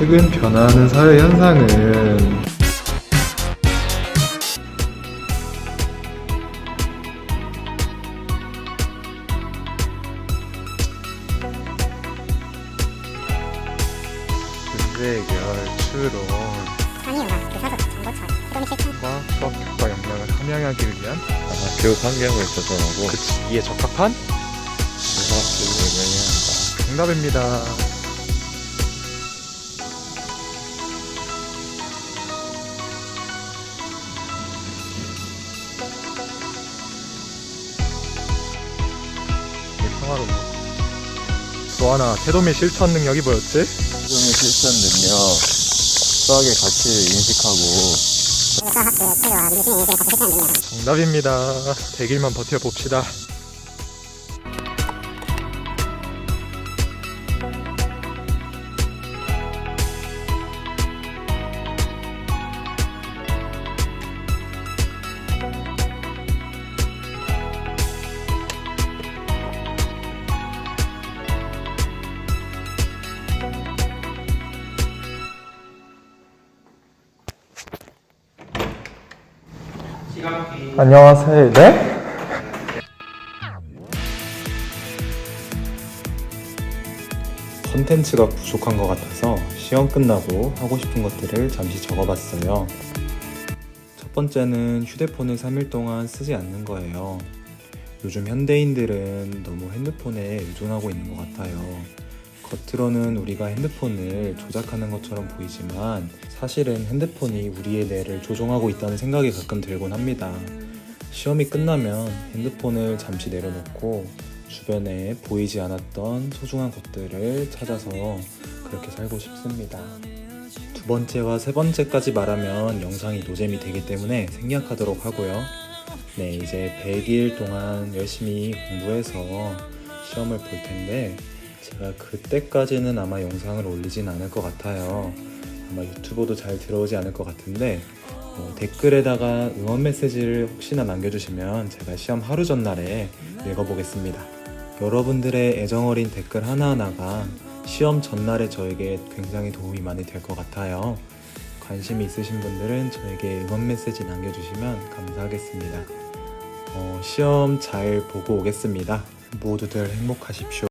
최근 변화하는 사회 현상은 근대결 추론 상이유가 교사서 정보처럼 새로운 실천 과 수학 교과 역량을 함양하기 위한 아마 교육 환경을 조성하고 그치 이에 적합한 수학을 의미한다. 정답입니다. 평화로워. 또 하나 태도미 실천 능력이 뭐였지? 수정의 실천 능력, 수학의 가치를 인식하고 능력 정답입니다. 100일만 버텨봅시다. 안녕하세요. 네? 컨텐츠가 부족한 것 같아서 시험 끝나고 하고 싶은 것들을 잠시 적어봤어요. 첫 번째는 휴대폰을 3일 동안 쓰지 않는 거예요. 요즘 현대인들은 너무 핸드폰에 의존하고 있는 것 같아요. 겉으로는 우리가 핸드폰을 조작하는 것처럼 보이지만 사실은 핸드폰이 우리의 뇌를 조종하고 있다는 생각이 가끔 들곤 합니다. 시험이 끝나면 핸드폰을 잠시 내려놓고 주변에 보이지 않았던 소중한 것들을 찾아서 그렇게 살고 싶습니다. 두 번째와 세 번째까지 말하면 영상이 노잼이 되기 때문에 생략하도록 하고요. 네, 이제 100일 동안 열심히 공부해서 시험을 볼 텐데 제가 그때까지는 아마 영상을 올리진 않을 것 같아요. 아마 유튜브도 잘 들어오지 않을 것 같은데 어, 댓글에다가 응원 메시지를 혹시나 남겨주시면 제가 시험 하루 전날에 읽어보겠습니다. 여러분들의 애정어린 댓글 하나하나가 시험 전날에 저에게 굉장히 도움이 많이 될 것 같아요. 관심이 있으신 분들은 저에게 응원 메시지 남겨주시면 감사하겠습니다. 어, 시험 잘 보고 오겠습니다. 모두들 행복하십시오.